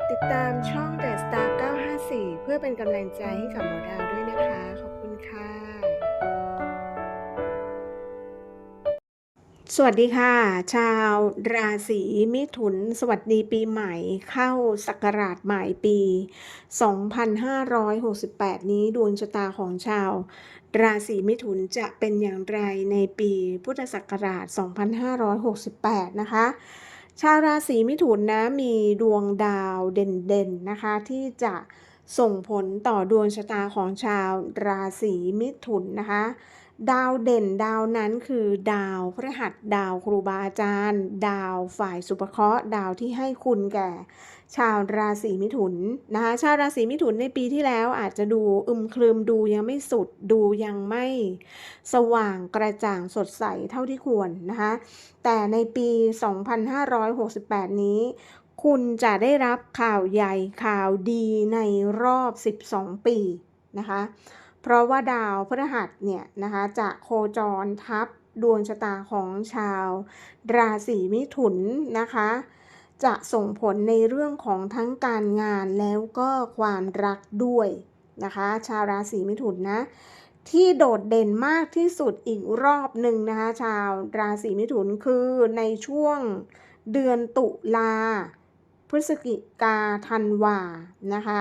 ดติดตามช่อง The Star 954 เพื่อเป็นกำลังใจให้กับหมอดาวด้วยนะคะ ขอบคุณค่ะ สวัสดีค่ะ ชาวราศีมิถุน สวัสดีปีใหม่เข้าศักราชใหม่ปี 2568 นี้ดวงชะตาของชาว ราศีมิถุนจะเป็นอย่างไรในปีพุทธศักราช 2568 นะคะ ชาวราศีมิถุนนะมีดวงดาวเด่นๆนะคะที่จะส่งผลต่อดวงชะตาของชาวราศีมิถุนนะคะ ดาวเด่นดาวนั้นคือดาวพฤหัสดาวครูบาอาจารย์ ดาวฝ่ายสุภเคราะห์ดาวที่ให้คุณแก่ ชาวราศีมิถุนนะคะชาวราศีมิถุนในปีที่แล้วอาจจะดูอึมครึมดูยังไม่สุดดูยังไม่ สว่างกระจ่างสดใสเท่าที่ควรนะคะแต่ในปี 2568 นี้คุณจะได้รับข่าวใหญ่ข่าวดีในรอบ 12 ปีนะคะ เพราะว่าดาวพฤหัสเนี่ยนะคะจะโคจรทับดวงชะตาของชาว ราศีมิถุนนะคะ จะส่งผลในเรื่องของทั้งการงานแล้วก็ความรักด้วยนะคะ ชาวราศีมิถุนนะที่โดดเด่นมากที่สุดอีกรอบหนึ่งนะคะ ชาวราศีมิถุนคือในช่วงเดือนตุลาพฤศจิกาธันวานะคะ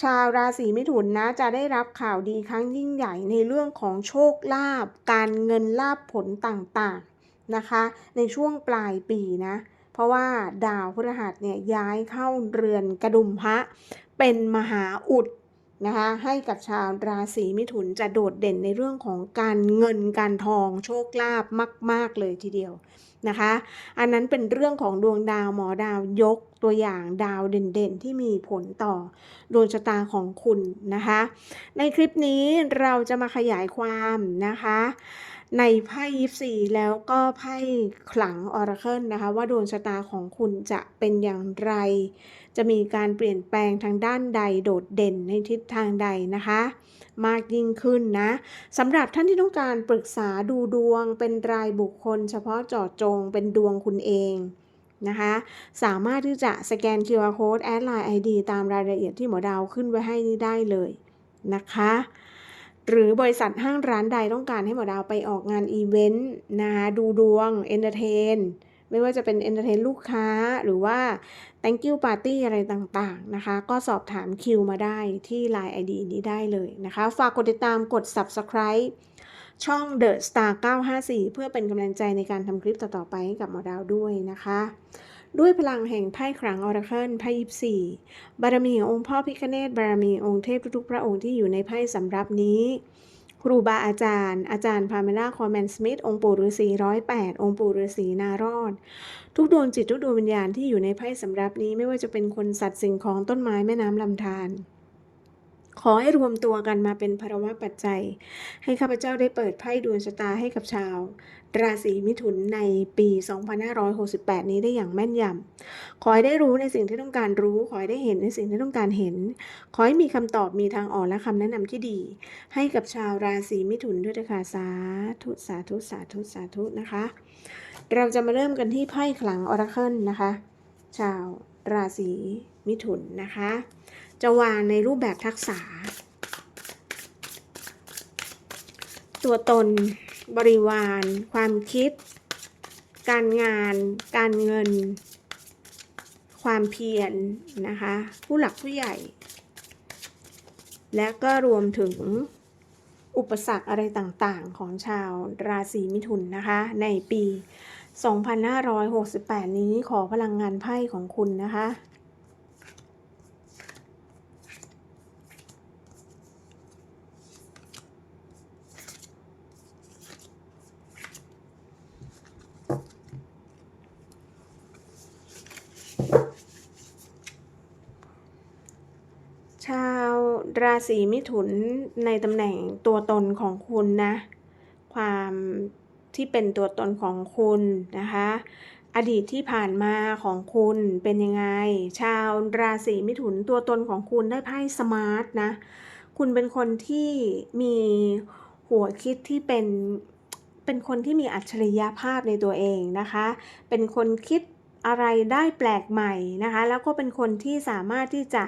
ชาวราศีมิถุนนะจะได้รับข่าวดีครั้งยิ่งใหญ่ในเรื่องของโชคลาภการเงินลาภผลต่างๆนะคะ ในช่วงปลายปีนะ เพราะว่าดาวพฤหัสเนี่ยย้ายเข้าเรือนกระดุมพระเป็นมหาอุดนะคะให้กับชาวราศีมิถุนจะโดดเด่นในเรื่องของการเงินการทองโชคลาภมาก ๆ เลยทีเดียว นะคะ อันนั้นเป็นเรื่องของดวงดาวหมอดาวยกตัวอย่างดาวเด่นๆ ที่มีผลต่อดวงชะตาของคุณนะคะ ในคลิปนี้เราจะมาขยายความนะคะ ในไพ่ยิปซีแล้วก็ไพ่ขลังออราเคิลนะคะ ว่าดวงชะตาของคุณจะเป็นอย่างไร จะมีการเปลี่ยนแปลงทางด้านใดโดดเด่นในทิศทางใดนะคะ มากยิ่งขึ้นนะสำหรับท่านที่ต้องการปรึกษาดูดวงเป็นรายบุคคล เฉพาะเจาะจงเป็นดวงคุณเองนะคะ สามารถที่จะสแกน QR Code แอดไลน์ ID ตามรายละเอียดที่หมอดาวขึ้นไว้ให้นี่ได้เลยนะคะ หรือบริษัทห้างร้านใดต้องการให้หมอดาวไปออกงานอีเวนต์นะคะดูดวงเอนเตอร์เทนไม่ว่าจะเป็นเอนเตอร์เทนลูกค้าหรือว่า thank you party อะไรต่างๆนะคะ ก็สอบถามคิวมาได้ที่ Line ID นี้ได้เลยนะคะ ฝากกดติดตามกด subscribe ช่อง The Star 954 เพื่อเป็นกำลังใจในการทำคลิปต่อๆไปให้กับหมอดาวด้วยนะคะ ด้วยพลังแห่งไพ่ครั้งออราเคิลไพ่ยิปซีบารมีขององค์พ่อพิคเนตบารมีองค์เทพทุกๆพระองค์ที่อยู่ในไพ่สำรับนี้ ครูบาอาจารย์ อาจารย์พาเมล่าคอร์แมนสมิธองค์ปู่ฤาษีร้อยแปดองค์ปู่ฤาษีนารอด ทุกดวงจิตทุกดวงวิญญาณที่อยู่ในไพ่สำรับนี้ไม่ว่าจะเป็นคนสัตว์สิ่งของต้นไม้แม่น้ำลำธาร ขอให้รวมตัวกันมาเป็นภารวะปัจจัย ให้ข้าพเจ้าได้เปิดไพ่ดวงชะตาให้กับชาว ราศีมิถุนในปี 2568 นี้ได้อย่างแม่นยำ ขอให้ได้รู้ในสิ่งที่ต้องการรู้ ขอให้ได้เห็นในสิ่งที่ต้องการเห็น ขอให้มีคำตอบมีทางออกและคำแนะนำที่ดี ให้กับชาวราศีมิถุนด้วยนะคะสาธุสาธุสาธุสาธุนะคะ เราจะมาเริ่มกันที่ไพ่ขลังออราเคิลนะคะ ชาวราศีมิถุนนะคะ จะวางในรูปแบบทักษะ ตัวตน บริวาร ความคิด การงาน การเงิน ความเพียรนะคะ ผู้หลักผู้ใหญ่ และก็รวมถึงอุปสรรคอะไรต่างๆ ของชาวราศีมิถุนนะคะ ในปี 2568 นี้ขอพลังงานไพ่ของคุณนะคะ ชาว ราศีมิถุนในตำแหน่งตัวตนของคุณนะ ความที่เป็นตัวตนของคุณนะคะ อดีตที่ผ่านมาของคุณเป็นยังไง ชาวราศีมิถุนตัวตนของคุณได้ไพ่สมาร์ทนะ คุณเป็นคนที่มีหัวคิดที่เป็นเป็นคนที่มีอัจฉริยภาพในตัวเองนะคะ เป็นคนคิด อะไรได้แปลกใหม่นะคะ แล้วก็เป็นคนที่สามารถที่จะ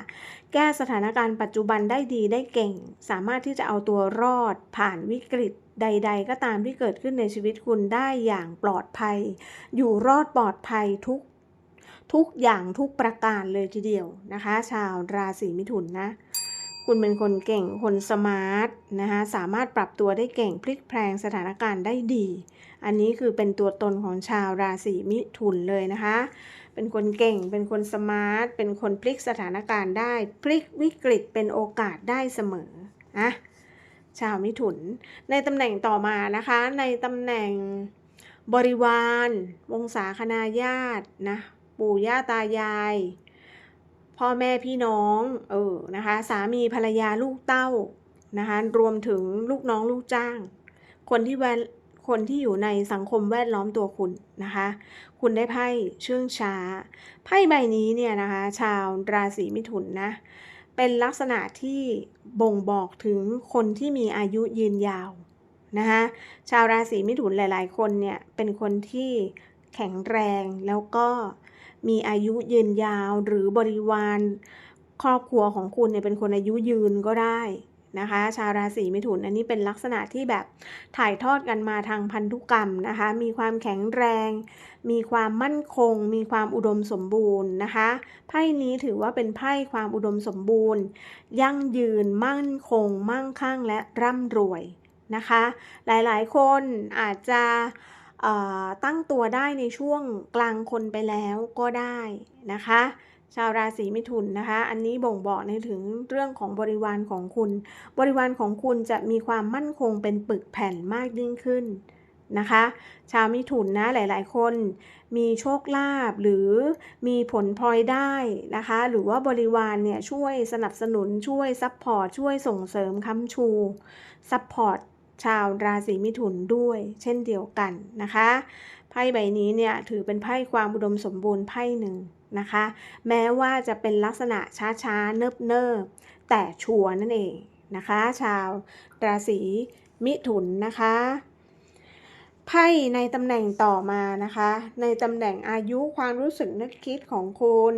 แก้สถานการณ์ปัจจุบันได้ดีได้เก่ง สามารถที่จะเอาตัวรอดผ่านวิกฤตใด ๆ ก็ตามที่เกิดขึ้นในชีวิตคุณได้อย่างปลอดภัย อยู่รอดปลอดภัยทุกทุกอย่างทุกประการเลยทีเดียวนะคะ ชาวราศีมิถุนนะ คุณเป็นคนเก่ง คนสมาร์ทนะคะสามารถปรับตัวได้เก่งพลิกแพลงสถานการณ์ได้ดี อันนี้คือเป็นตัวตนของชาวราศีมิถุนเลยนะคะ เป็นคนเก่ง เป็นคนสมาร์ท เป็นคนพลิกสถานการณ์ได้ พลิกวิกฤตเป็นโอกาสได้เสมอนะชาวมิถุน ในตำแหน่งต่อมานะคะ ในตำแหน่งบริวาร วงศาคณาญาตินะ ปู่ย่าตายาย พ่อแม่พี่น้องเออนะคะสามีภรรยาลูกเต้านะคะรวมถึงลูกน้องลูกจ้าง คนที่แวดคนที่อยู่ในสังคมแวดล้อมตัวคุณนะคะ คุณได้ไพ่เชื่องช้า ไพ่ใบนี้เนี่ยนะคะ ชาวราศีมิถุนนะ เป็นลักษณะที่บ่งบอกถึงคนที่มีอายุยืนยาวนะคะชาวราศีมิถุนหลาย ๆ คนเนี่ยเป็นคนที่แข็งแรงแล้วก็ มีอายุยืนยาวหรือบริวารครอบครัวของคุณเนี่ยเป็นคนอายุยืนก็ได้นะคะ ชาวราศีมิถุนอันนี้เป็นลักษณะที่แบบถ่ายทอดกันมาทางพันธุกรรมนะคะ มีความแข็งแรง มีความมั่นคง มีความอุดมสมบูรณ์นะคะไพ่นี้ถือว่าเป็นไพ่ความอุดมสมบูรณ์ ยั่งยืนมั่นคง มั่งคั่งและร่ำรวยนะคะ หลายๆ คนอาจจะ ตั้งตัวได้ในช่วงกลางคนไปแล้วก็ได้นะคะ ชาวราศีมิถุนนะคะ อันนี้บ่งบอกในถึงเรื่องของบริวารของคุณ บริวารของคุณจะมีความมั่นคงเป็นปึกแผ่นมากยิ่งขึ้นนะคะ ชาวมิถุนนะหลาย ๆ คนมีโชคลาภหรือมีผลพลอยได้นะคะ หรือว่าบริวารเนี่ยช่วยสนับสนุนช่วยซัพพอร์ตช่วยส่งเสริมค้ำชูซัพพอร์ต ชาวราศีมิถุนด้วยเช่นเดียวกันนะคะไพ่ใบนี้เนี่ยถือเป็นไพ่ความอุดมสมบูรณ์ไพ่หนึ่งนะคะ แม้ว่าจะเป็นลักษณะช้าๆ เนิบๆ แต่ชัวร์นั่นเองนะคะ ชาวราศีมิถุนนะคะไพ่ในตำแหน่งต่อมานะคะ ในตำแหน่งอายุความรู้สึกนึกคิดของคุณ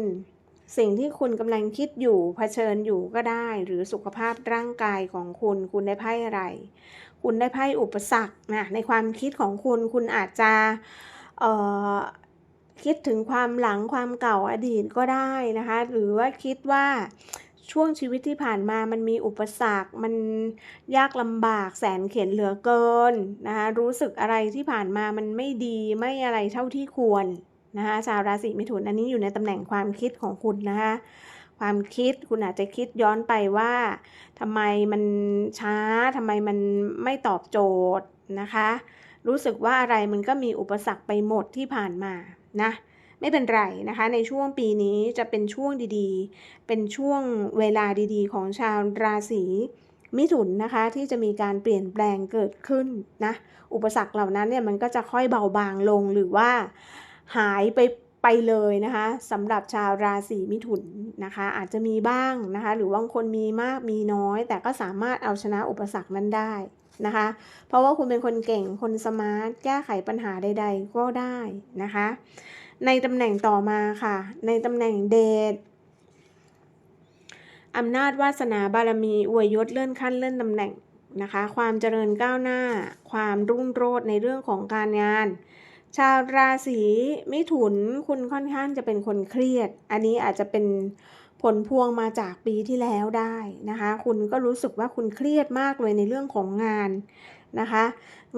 สิ่งที่คุณกำลังคิดอยู่เผชิญอยู่ก็ได้ หรือสุขภาพร่างกายของคุณคุณได้ไพ่อะไร คุณได้ไพ่อุปสรรคนะในความคิดของคุณคุณอาจจะคิดถึงความหลังความเก่าอดีตก็ได้นะคะ หรือว่าคิดว่าช่วงชีวิตที่ผ่านมามันมีอุปสรรค มันยากลำบากแสนเข็นเหลือเกินนะคะ รู้สึกอะไรที่ผ่านมามันไม่ดีไม่อะไรเท่าที่ควรนะคะ ชาวราศีมิถุนอันนี้อยู่ในตำแหน่งความคิดของคุณนะคะ ความคิดคุณอาจจะคิดย้อนไปว่าทำไมมันช้าทำไมมันไม่ตอบโจทย์นะคะ รู้สึกว่าอะไรมันก็มีอุปสรรคไปหมดที่ผ่านมานะไม่เป็นไรนะคะ ในช่วงปีนี้จะเป็นช่วงดีๆ เป็นช่วงเวลาดีๆ ของชาวราศีมิถุนนะคะที่จะมีการเปลี่ยนแปลงเกิดขึ้นนะอุปสรรคเหล่านั้นเนี่ยมันก็จะค่อยเบาบางลงหรือว่าหายไป ไปเลยนะคะสำหรับชาวราศีมิถุนนะคะ อาจจะมีบ้างนะคะ หรือบางคนมีมากมีน้อย แต่ก็สามารถเอาชนะอุปสรรคนั้นได้นะคะ เพราะว่าคุณเป็นคนเก่งคนสมาร์ทแก้ไขปัญหาใด ๆ ก็ได้นะคะ ในตำแหน่งต่อมาค่ะ ในตำแหน่งเดชอำนาจวาสนาบารมีอวยยศเลื่อนขั้นเลื่อนตำแหน่งนะคะ ความเจริญก้าวหน้า ความรุ่งโรจน์ในเรื่องของการงาน ชาวราศีมิถุนคุณค่อนข้างจะเป็นคนเครียด อันนี้อาจจะเป็นผลพวงมาจากปีที่แล้วได้นะคะ คุณก็รู้สึกว่าคุณเครียดมากเลยในเรื่องของงานนะคะ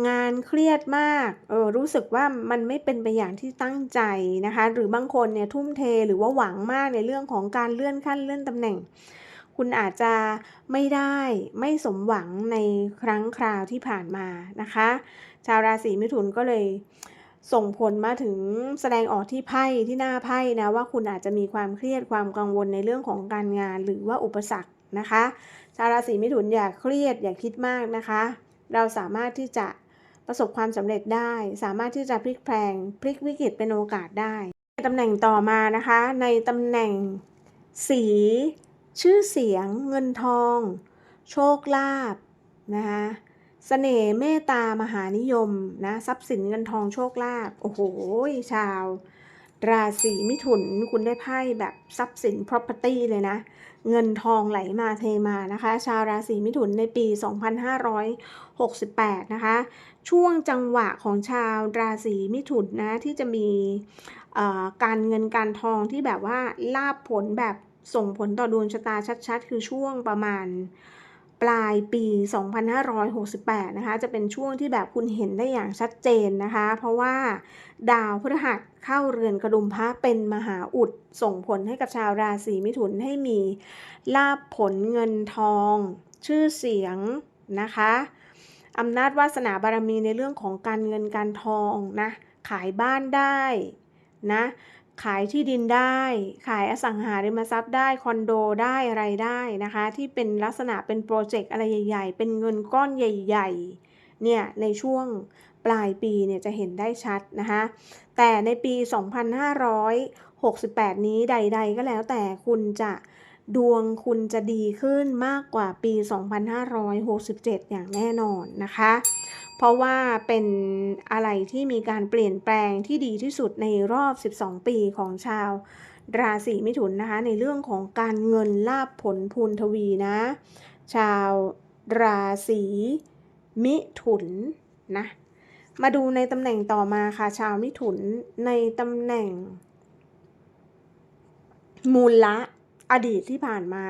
งานเครียดมากเออรู้สึกว่ามันไม่เป็นไปอย่างที่ตั้งใจนะคะ หรือบางคนเนี่ยทุ่มเทหรือว่าหวังมากในเรื่องของการเลื่อนขั้นเลื่อนตำแหน่ง คุณอาจจะไม่ได้ไม่สมหวังในครั้งคราวที่ผ่านมานะคะ ชาวราศีมิถุนก็เลย ส่งผลมาถึงแสดงออกที่ไพ่ที่หน้าไพ่นะว่าคุณอาจจะมีความเครียดความกังวลในเรื่องของการงานหรือว่าอุปสรรคนะคะชาวราศีมิถุนอย่าเครียดอย่าคิดมากนะคะ เราสามารถที่จะประสบความสำเร็จได้ สามารถที่จะพลิกแพลงพลิกวิกฤตเป็นโอกาสได้ตำแหน่งต่อมานะคะ ในตำแหน่งสี ชื่อเสียง เงินทอง โชคลาภนะคะ สน่ห์เมตตามหานิยมนะทรัพย์สินเงินทองโชคลาภโอ้โห ชาว ราศีมิถุนคุณได้ไพ่แบบทรัพย์สิน property เลยนะ เงินทองไหลมาเทมานะคะ ชาวราศีมิถุนในปี 2568 นะคะ ช่วงจังหวะของชาวราศีมิถุนนะที่จะมีการเงินการทองที่แบบว่าลาบผลแบบส่งผลต่อดวงชะตาชัด ๆ คือช่วงประมาณ ปลายปี 2568 นะคะ จะเป็นช่วงที่แบบคุณเห็นได้อย่างชัดเจนนะคะ เพราะว่าดาวพฤหัสเข้าเรือนกระดุมพระเป็นมหาอุด ส่งผลให้กับชาวราศีมิถุนให้มีลาบผลเงินทอง ชื่อเสียงนะคะอำนาจวาสนาบารมีในเรื่องของการเงินการทองนะ ขายบ้านได้นะ ขายที่ดินได้ ขายอสังหาริมทรัพย์ได้ คอนโดได้อะไรได้นะคะ ที่เป็นลักษณะเป็นโปรเจกต์อะไรใหญ่ ๆ เป็นเงินก้อนใหญ่ ๆ เนี่ย ในช่วงปลายปีเนี่ยจะเห็นได้ชัดนะคะ แต่ในปี 2568 นี้ใด ๆ ก็แล้วแต่คุณจะ ดวงคุณจะดีขึ้นมากกว่าปี 2567 อย่างแน่นอนนะคะ เพราะว่าเป็นอะไรที่มีการเปลี่ยนแปลงที่ดีที่สุดในรอบ 12 ปีของชาวราศีมิถุนนะคะ ในเรื่องของการเงินลาบผลพูนทวีนะ ชาวราศีมิถุนนะ มาดูในตำแหน่งต่อมาค่ะ ชาวมิถุนในตำแหน่ง มูลละ อดีตที่ผ่านมา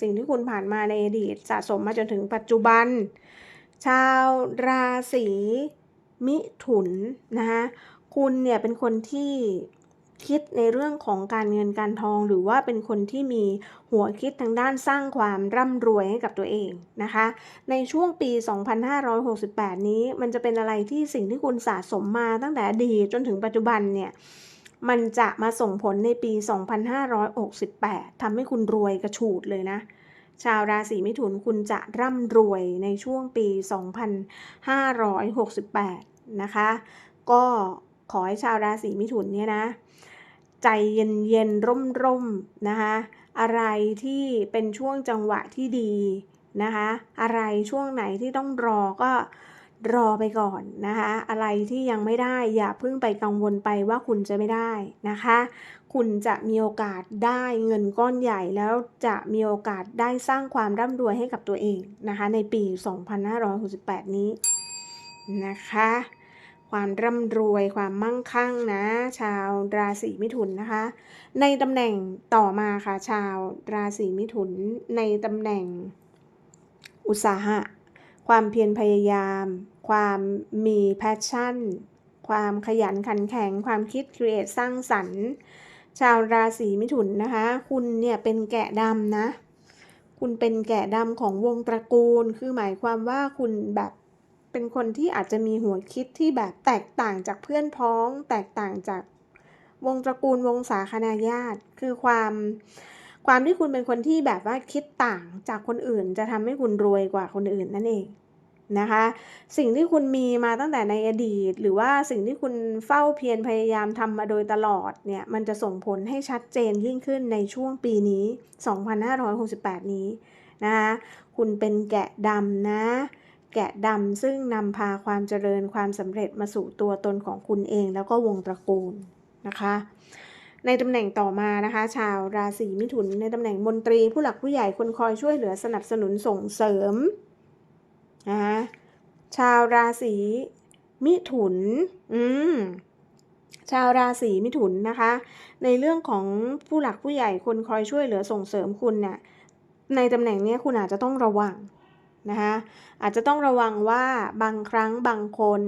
สิ่งที่คุณผ่านมาในอดีตสะสมมาจนถึงปัจจุบัน ชาวราศีมิถุนนะคะคุณเนี่ยเป็นคนที่คิดในเรื่องของการเงินการทองหรือว่าเป็นคนที่มีหัวคิดทางด้านสร้างความร่ำรวยให้กับตัวเองนะคะ ในช่วงปี 2568 นี้มันจะเป็นอะไรที่สิ่งที่คุณสะสมมาตั้งแต่อดีตจนถึงปัจจุบันเนี่ย มันจะมาส่งผลในปี 2568 ทำให้คุณรวยกระฉูดเลยนะ ชาวราศีมิถุนคุณจะร่ำรวยในช่วงปี 2568 นะคะ ก็ขอให้ชาวราศีมิถุนเนี่ยนะ ใจเย็นเย็นร่มร่มๆ นะคะ อะไรที่เป็นช่วงจังหวะที่ดีนะคะ อะไรช่วงไหนที่ต้องรอก็ รอไปก่อนนะคะ อะไรที่ยังไม่ได้อย่าเพิ่งไปกังวลไปว่าคุณจะไม่ได้นะคะ คุณจะมีโอกาสได้เงินก้อนใหญ่แล้วจะมีโอกาสได้สร้างความร่ำรวยให้กับตัวเองนะคะ ในปี 2568 นี้นะคะ ความร่ำรวยความมั่งคั่งนะ ชาวราศีมิถุนนะคะ ในตำแหน่งต่อมาค่ะชาวราศีมิถุนในตำแหน่งอุตสาหะ ความเพียรพยายาม ความมีแพชชั่น ความขยันขันแข็ง ความคิดครีเอทสร้างสรรค์ ชาวราศีมิถุนนะคะ คุณเนี่ยเป็นแกะดำนะ คุณเป็นแกะดำของวงตระกูล คือหมายความว่าคุณแบบเป็นคนที่อาจจะมีหัวคิดที่แบบแตกต่างจากเพื่อนพ้อง แตกต่างจากวงตระกูลวงศาคณาญาติ คือความ ความที่คุณเป็นคนที่แบบว่าคิดต่างจากคนอื่น จะทำให้คุณรวยกว่าคนอื่นนั่นเองนะคะ สิ่งที่คุณมีมาตั้งแต่ในอดีต หรือว่าสิ่งที่คุณเฝ้าเพียรพยายามทำมาโดยตลอดเนี่ยมันจะส่งผลให้ชัดเจนยิ่งขึ้นในช่วงปีนี้ 2568 นี้นะคะคุณเป็นแกะดำนะ แกะดำซึ่งนำพาความเจริญความสำเร็จมาสู่ตัวตนของคุณเองแล้วก็วงตระกูลนะคะ ในตำแหน่งต่อมานะคะ ชาวราศีมิถุน ในตำแหน่งมนตรีผู้หลักผู้ใหญ่คนคอยช่วยเหลือสนับสนุนส่งเสริมนะคะชาวราศีมิถุน อืมชาวราศีมิถุนนะคะ ในเรื่องของผู้หลักผู้ใหญ่คนคอยช่วยเหลือส่งเสริมคุณเนี่ยในตำแหน่งนี้คุณอาจจะต้องระวังนะคะอาจจะต้องระวังว่าบางครั้งบางคน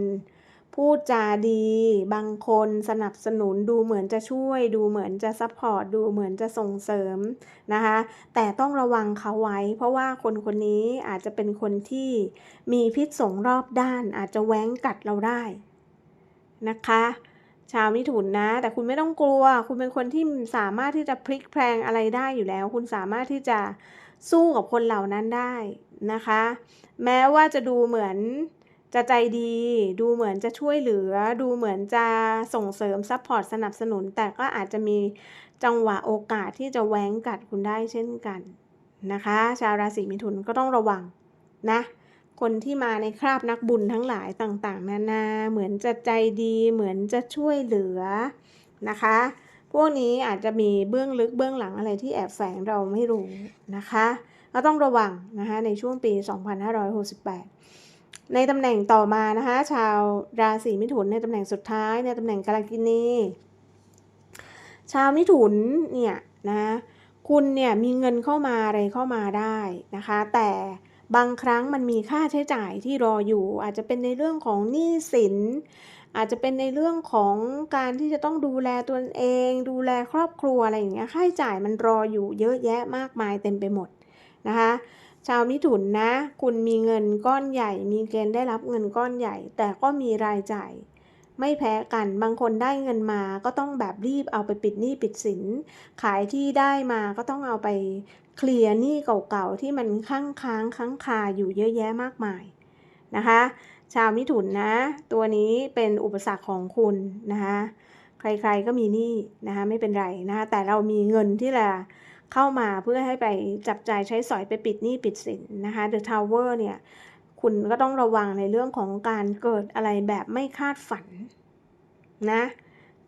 พูดจาดี บางคนสนับสนุนดูเหมือนจะช่วย ดูเหมือนจะซัพพอร์ตดูเหมือนจะส่งเสริมนะคะ แต่ต้องระวังเขาไว้ เพราะว่าคนคนนี้อาจจะเป็นคนที่มีพิษสงรอบด้าน อาจจะแว้งกัดเราได้นะคะชาวมิถุนนะ แต่คุณไม่ต้องกลัว คุณเป็นคนที่สามารถที่จะพลิกแพลงอะไรได้อยู่แล้ว คุณสามารถที่จะสู้กับคนเหล่านั้นได้นะคะ แม้ว่าจะดูเหมือน จะใจดี ดูเหมือนจะช่วยเหลือ ดูเหมือนจะส่งเสริมซัพพอร์ตสนับสนุน แต่ก็อาจจะมีจังหวะโอกาสที่จะแหวงกัดคุณได้เช่นกันนะคะ ชาวราศีมิถุนก็ต้องระวังนะ คนที่มาในคราบนักบุญทั้งหลายต่างๆ นานาเหมือนจะใจดี เหมือนจะช่วยเหลือนะคะ พวกนี้อาจจะมีเบื้องลึกเบื้องหลังอะไรที่แอบแฝงเราไม่รู้นะคะ ก็ต้องระวังนะคะในช่วงปี 2568 ในตำแหน่งต่อมานะคะ ชาวราศีมิถุนในตำแหน่งสุดท้าย ในตำแหน่งกาลกินีชาวมิถุนเนี่ยนะคุณเนี่ยมีเงินเข้ามาอะไรเข้ามาได้นะคะ แต่บางครั้งมันมีค่าใช้จ่ายที่รออยู่ อาจจะเป็นในเรื่องของหนี้สิน อาจจะเป็นในเรื่องของการที่จะต้องดูแลตัวเอง ดูแลครอบครัวอะไรอย่างเงี้ยค่าใช้จ่ายมันรออยู่เยอะแยะมากมายเต็มไปหมดนะคะ ชาวมิถุนนะ คุณมีเงินก้อนใหญ่ มีเกณฑ์ได้รับเงินก้อนใหญ่ แต่ก็มีรายจ่าย ไม่แพ้กัน บางคนได้เงินมาก็ต้องแบบรีบเอาไปปิดหนี้ปิดสิน ขายที่ได้มาก็ต้องเอาไปเคลียร์หนี้เก่าๆที่มันค้างค้างค้างคาอยู่เยอะแยะมากมายนะคะ ชาวมิถุนนะ ตัวนี้เป็นอุปสรรคของคุณนะคะ ใครๆก็มีหนี้นะคะไม่เป็นไรนะคะแต่เรามีเงินที่จะ เข้ามาเพื่อให้ไปจับจ่ายใช้สอยไปปิดหนี้ปิดสินนะคะ The Tower เนี่ยคุณก็ต้องระวังในเรื่องของการเกิดอะไรแบบไม่คาดฝันนะ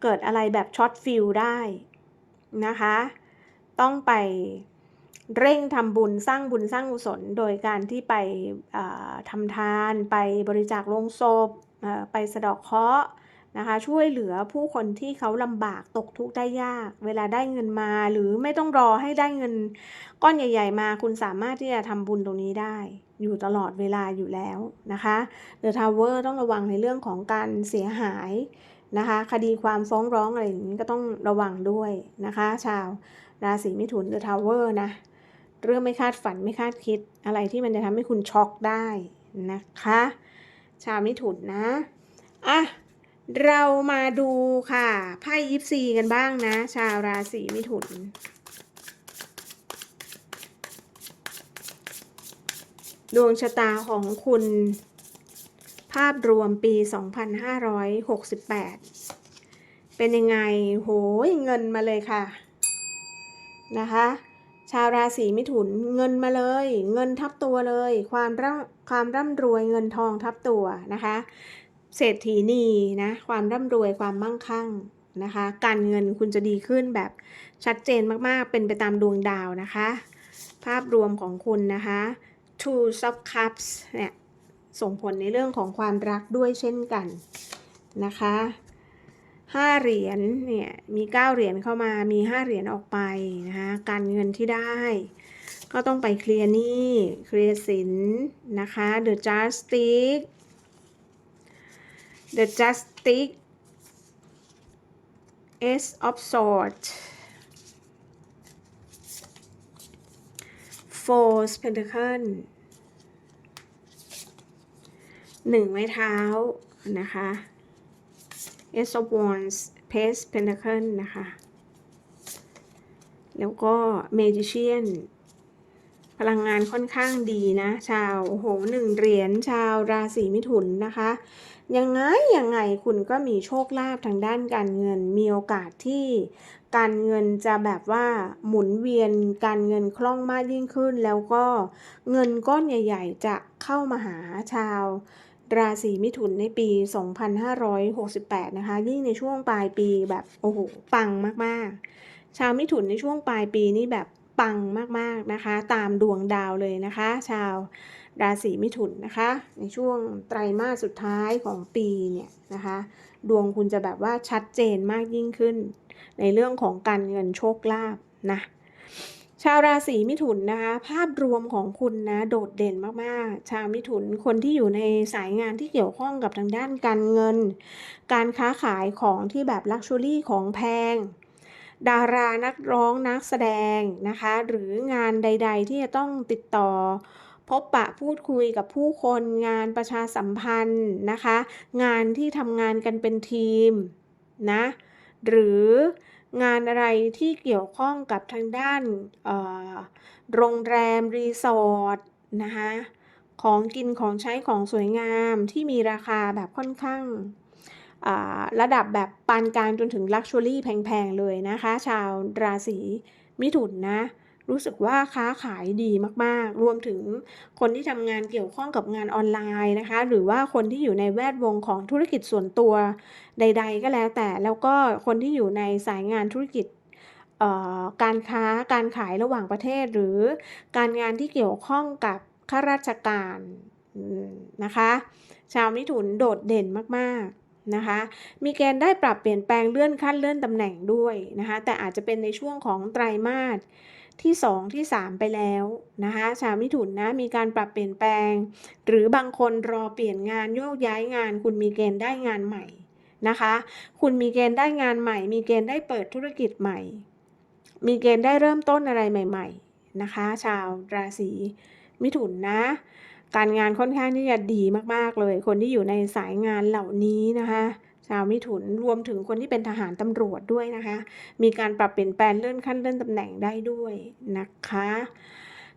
เกิดอะไรแบบช็อตฟิลได้นะคะ ต้องไปเร่งทำบุญสร้างบุญสร้างกุศลโดยการที่ไปทำทาน ไปบริจาคโลงศพไปสะดาะเคราะห์ นะคะช่วยเหลือผู้คนที่เขาลำบากตกทุกข์ได้ยาก เวลาได้เงินมาหรือไม่ต้องรอให้ได้เงินก้อนใหญ่ ๆ มา คุณสามารถที่จะทำบุญตรงนี้ได้ อยู่ตลอดเวลาอยู่แล้วนะคะเดอะทาวเวอร์ต้องระวังในเรื่องของการเสียหายนะคะ คดีความฟ้องร้องอะไรอย่างนี้ก็ต้องระวังด้วยนะคะ ชาวราศีมิถุนเดอะทาวเวอร์นะเรื่องไม่คาดฝันไม่คาดคิดอะไรที่มันจะทำให้คุณช็อกได้นะคะ ชาวมิถุนนะอะ เรามาดูค่ะไพ่ยิปซีกันบ้างนะ ชาวราศีมิถุน ดวงชะตาของคุณ ภาพรวมปี 2568 เป็นยังไง โหยเงินมาเลยค่ะ นะคะ ชาวราศีมิถุนเงินมาเลย เงินทับตัวเลย ความร่ำความร่ำรวยเงินทองทับตัวนะคะ เศรษฐีนีนะความร่ำรวยความมั่งคั่งนะคะ การเงินคุณจะดีขึ้นแบบชัดเจนมากๆ เป็นไปตามดวงดาวนะคะ ภาพรวมของคุณนะคะ two of cups เนี่ยส่งผลในเรื่องของความรักด้วยเช่นกันนะคะห้าเหรียญเนี่ยมีเก้าเหรียญเข้ามามีห้าเหรียญออกไปนะคะการเงินที่ได้ ก็ต้องไปเคลียร์หนี้เคลียร์สินนะคะ the justice the justice ace of swords four pentacle หนึ่งไม้เท้านะคะ ace of wands page pentacle นะคะ แล้วก็ magician พลังงานค่อนข้างดีนะ ชาวโอ้โหหนึ่งเหรียญชาวราศีมิถุนนะคะ ยังไงยังไงคุณก็มีโชคลาภทางด้านการเงิน มีโอกาสที่การเงินจะแบบว่าหมุนเวียนการเงินคล่องมากยิ่งขึ้น แล้วก็เงินก้อนใหญ่ ๆ จะเข้ามาหาชาว ราศีมิถุนในปี 2568 นะคะ ยิ่งในช่วงปลายปีแบบโอ้โหปังมากๆ ชาวมิถุนในช่วงปลายปีนี้แบบปังมากๆนะคะ ตามดวงดาวเลยนะคะ ชาว ราศีมิถุนนะคะ ในช่วงไตรมาสสุดท้ายของปีเนี่ยนะคะ ดวงคุณจะแบบว่าชัดเจนมากยิ่งขึ้น ในเรื่องของการเงินโชคลาภนะ ชาวราศีมิถุนนะคะ ภาพรวมของคุณนะโดดเด่นมากๆ ชาวมิถุนคนที่อยู่ในสายงานที่เกี่ยวข้องกับทางด้านการเงิน การค้าขายของที่แบบลักชัวรี่ของแพงดารานักร้องนักแสดงนะคะ หรืองานใด ๆ ที่จะต้องติดต่อ พบปะพูดคุยกับผู้คนงานประชาสัมพันธ์นะคะ งานที่ทำงานกันเป็นทีมนะหรืองานอะไรที่เกี่ยวข้องกับทางด้านโรงแรม รีสอร์ทนะคะของกินของใช้ของสวยงามที่มีราคาแบบค่อนข้างระดับแบบปานกลางจนถึงลักชัวรี่แพง ๆ เลยนะคะ ชาวราศีมิถุนนะ รู้สึกว่าค้าขายดีมากๆ รวมถึงคนที่ทำงานเกี่ยวข้องกับงานออนไลน์นะคะ หรือว่าคนที่อยู่ในแวดวงของธุรกิจส่วนตัวใด ๆ ก็แล้วแต่ แล้วก็คนที่อยู่ในสายงานธุรกิจการค้าการขายระหว่างประเทศ หรือการงานที่เกี่ยวข้องกับข้าราชการนะคะ ชาวมิถุนโดดเด่นมากๆนะคะ มีเกณฑ์ได้ปรับเปลี่ยนแปลงเลื่อนขั้นเลื่อนตำแหน่งด้วยนะคะ แต่อาจจะเป็นในช่วงของไตรมาส ที่ 2 ที่ 3 ไปแล้วนะคะชาวมิถุนนะมีการปรับเปลี่ยนแปลง หรือบางคนรอเปลี่ยนงานโยกย้ายงาน คุณมีเกณฑ์ได้งานใหม่นะคะ คุณมีเกณฑ์ได้งานใหม่ มีเกณฑ์ได้เปิดธุรกิจใหม่ มีเกณฑ์ได้เริ่มต้นอะไรใหม่ ๆนะคะ ชาวราศีมิถุนนะ การงานค่อนข้างที่จะดีมากๆเลย คนที่อยู่ในสายงานเหล่านี้นะคะ ชาวมิถุนรวมถึงคนที่เป็นทหารตำรวจด้วยนะคะ มีการปรับเปลี่ยนแปลงเลื่อนขั้นเลื่อนตำแหน่งได้ด้วยนะคะ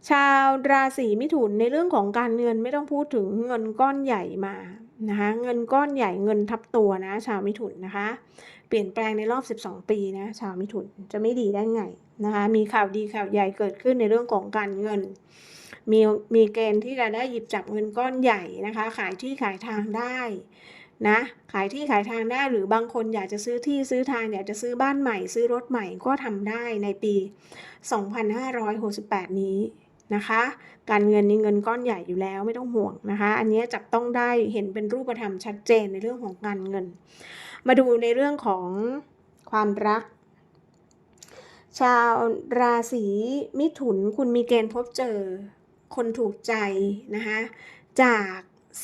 ชาวราศีมิถุนในเรื่องของการเงินไม่ต้องพูดถึงเงินก้อนใหญ่มานะคะเงินก้อนใหญ่เงินทับตัวนะชาวมิถุนนะคะ เปลี่ยนแปลงในรอบ 12 ปีนะชาวมิถุนจะไม่ดีได้ไงนะคะมีข่าวดีข่าวใหญ่เกิดขึ้นในเรื่องของการเงิน มีมีเกณฑ์ที่จะได้หยิบจับเงินก้อนใหญ่นะคะ ขายที่ขายทางได้ นะขายที่ขายทางได้หรือบางคนอยากจะซื้อที่ซื้อทางอยากจะซื้อบ้านใหม่ ซื้อรถใหม่ก็ทำได้ในปี 2568 นี้นะคะ การเงินนี่เงินก้อนใหญ่อยู่แล้วไม่ต้องห่วงนะคะ อันนี้จับต้องได้เห็นเป็นรูปธรรมชัดเจนในเรื่องของการเงิน มาดูในเรื่องของความรัก ชาวราศีมิถุนคุณมีเกณฑ์พบเจอคนถูกใจนะคะจาก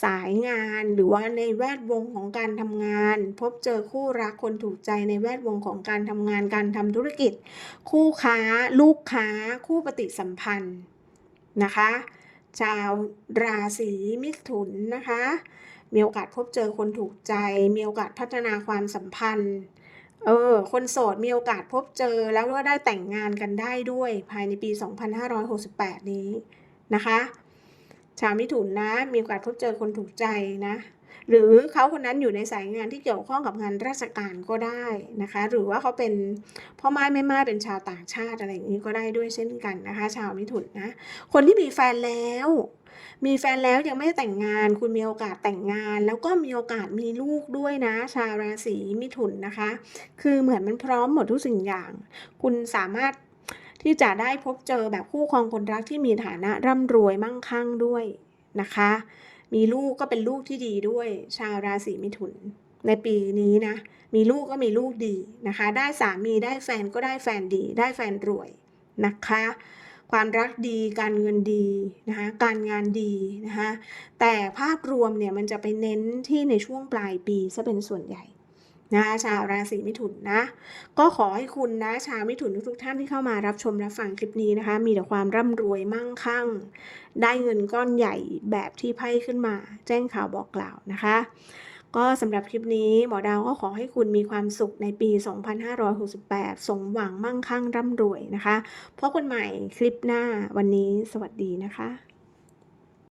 สายงานหรือว่าในแวดวงของการทำงาน พบเจอคู่รักคนถูกใจในแวดวงของการทำงานการทำธุรกิจ คู่ค้า ลูกค้า คู่ปฏิสัมพันธ์นะคะ ชาวราศีมิถุนนะคะ มีโอกาสพบเจอคนถูกใจ มีโอกาสพัฒนาความสัมพันธ์เออ คนโสดมีโอกาสพบเจอแล้วก็ได้แต่งงานกันได้ด้วยภายในปี 2568 นี้นะคะ ชาวมิถุนนะมีโอกาสพบเจอคนถูกใจนะ หรือเขาคนนั้นอยู่ในสายงานที่เกี่ยวข้องกับงานราชการก็ได้นะคะ หรือว่าเขาเป็นพ่อไม้แม่ไม้เป็นชาวต่างชาติอะไรอย่างนี้ก็ได้ด้วยเช่นกันนะคะ ชาวมิถุนนะ คนที่มีแฟนแล้ว มีแฟนแล้วยังไม่แต่งงาน คุณมีโอกาสแต่งงาน แล้วก็มีโอกาสมีลูกด้วยนะ ชาวราศีมิถุนนะคะ คือเหมือนมันพร้อมหมดทุกสิ่งอย่าง คุณสามารถ ที่จะได้พบเจอแบบคู่ครองคนรักที่มีฐานะร่ำรวยมั่งคั่งด้วยนะคะ มีลูกก็เป็นลูกที่ดีด้วย ชาวราศีมิถุน ในปีนี้นะ มีลูกก็มีลูกดีนะคะ ได้สามีได้แฟนก็ได้แฟนดี ได้แฟนรวยนะคะ ความรักดีการเงินดีนะคะ การงานดีนะคะ แต่ภาพรวมเนี่ยมันจะไปเน้นที่ในช่วงปลายปีซะเป็นส่วนใหญ่ นะคะชาวราศีมิถุนนะ ก็ขอให้คุณนะชาวมิถุนทุกๆท่านที่เข้ามารับชมรับฟังคลิปนี้นะคะ มีแต่ความร่ำรวยมั่งคั่ง ได้เงินก้อนใหญ่แบบที่ไพ่ขึ้นมา แจ้งข่าวบอกกล่าวนะคะ ก็สำหรับคลิปนี้หมอดาวก็ขอให้คุณมีความสุขในปี 2568 สมหวังมั่งคั่งร่ำรวยนะคะ เพราะคนใหม่คลิปหน้าวันนี้สวัสดีนะคะ